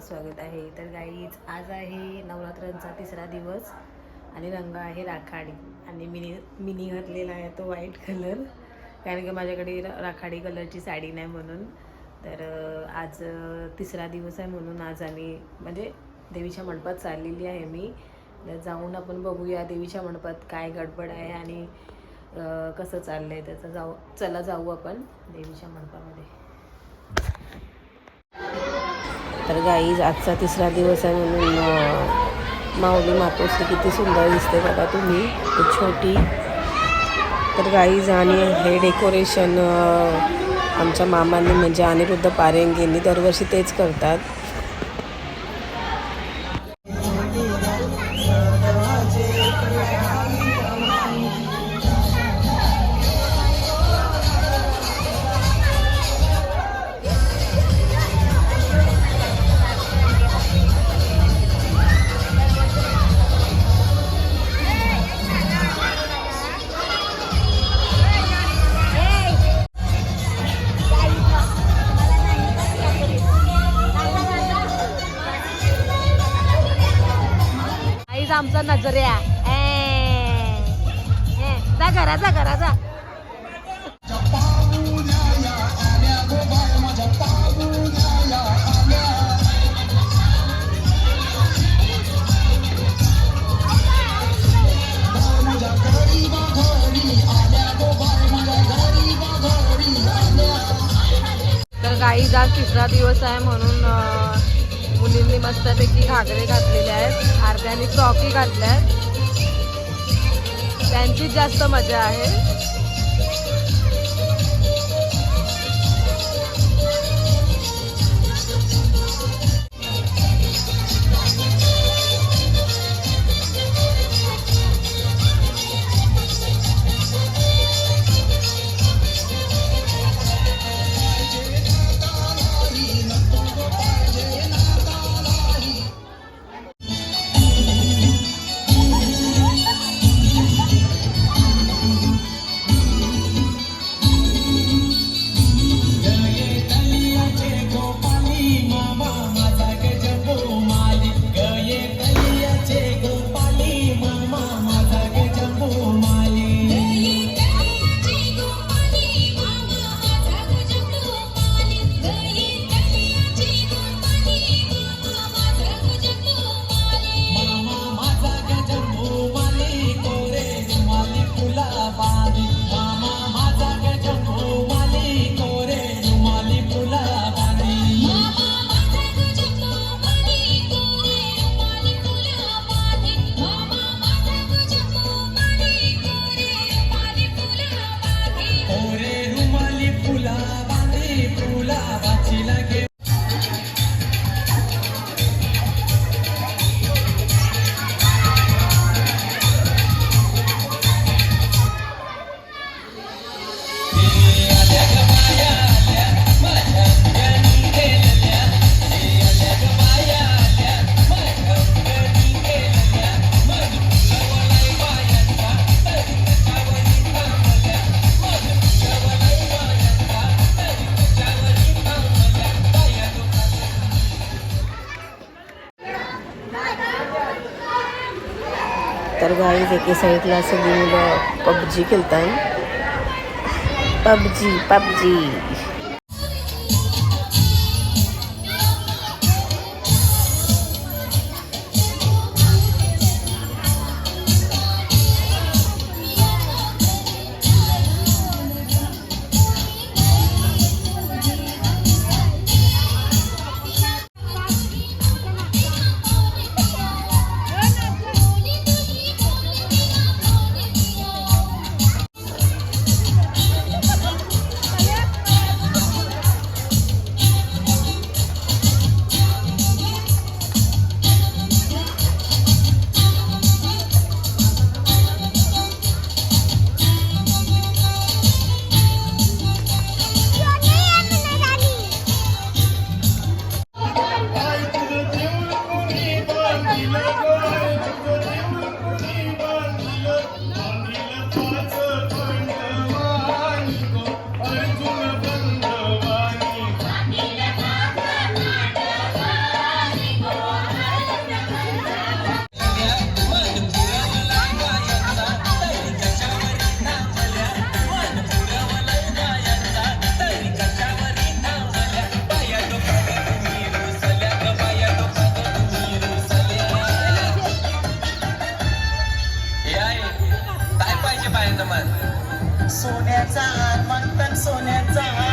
स्वागत आहे. तर गाईज आज आहे नवरात्रांचा तिसरा दिवस आणि रंग आहे राखाडी. आणि मिनी मिनी घातलेला आहे तो व्हाईट कलर कारण की माझ्याकडे राखाडी कलरची साडी नाही म्हणून. तर आज तिसरा दिवस आहे म्हणून आज आम्ही म्हणजे देवीच्या मंडपात चाललेली आहे मी. तर जाऊन आपण बघूया देवीच्या मंडपात काय गडबड आहे आणि कसं चाललं आहे त्याचं जाऊ चला जाऊ आपण देवीच्या मंडपामध्ये. तर गाईज आजचा तिसरा दिवस आहे म्हणून माऊली मातोश्री किती सुंदर दिसते बघा तुम्ही. छोटी. तर गाईज आणि हे डेकोरेशन आमच्या मामांनी म्हणजे अनिरुद्ध पारेंगेंनी दरवर्षी तेच करतात. आमचा नजऱ्या ए, जा घरा जा घरा जा. तर काही आज तिसरा दिवस आहे म्हणून मस्तपैकी घागरे घातलेले आहेत. अर्ध्याने फ्रॉकी घातल्या आहेत त्यांचीच जास्त मजा आहे. तुला वाचिला गाईज एके साईडला सगळी मुलं पबजी खेळतात पबजी पबजी सोन्याचा हार मंथन सोन्याचा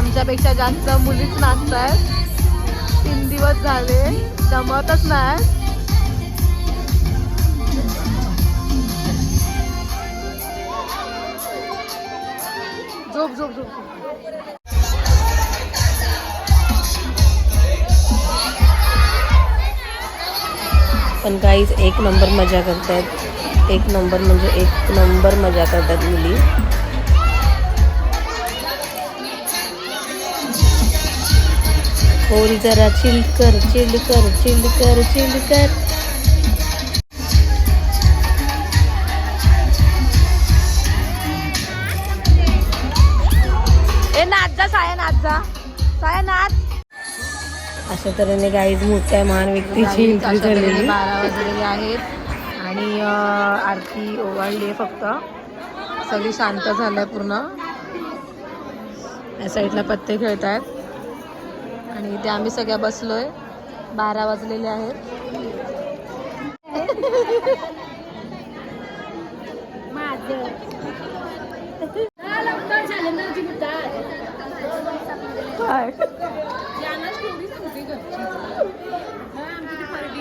आमच्यापेक्षा जास्त मुलीच नाचत आहेत तीन दिवस झाले जमतच नाही झोप झोप झोप. पण काहीच एक नंबर मजा करतात. एक नंबर म्हणजे एक नंबर मजा करतात मुली. पोरी जरा चिल कर चिल कर चिल कर चिल कर. ए नाच जा साया नाच जा. साया नाच अशा तऱ्हेने गाईज मोठ्या महान व्यक्तीची एंट्री झालेली. बारा वाजलेले आहेत. आणि आरती ओवाळली आहे फक्त. सगळी शांत झालंय पूर्ण. या साईडला पत्ते खेळत आहेत आणि इथे आम्ही सगळ्या बसलोय. बारा वाजलेले आहेत.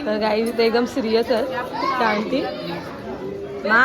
तर गाई इथे एकदम सिरियस आहे त्या आंटी मा.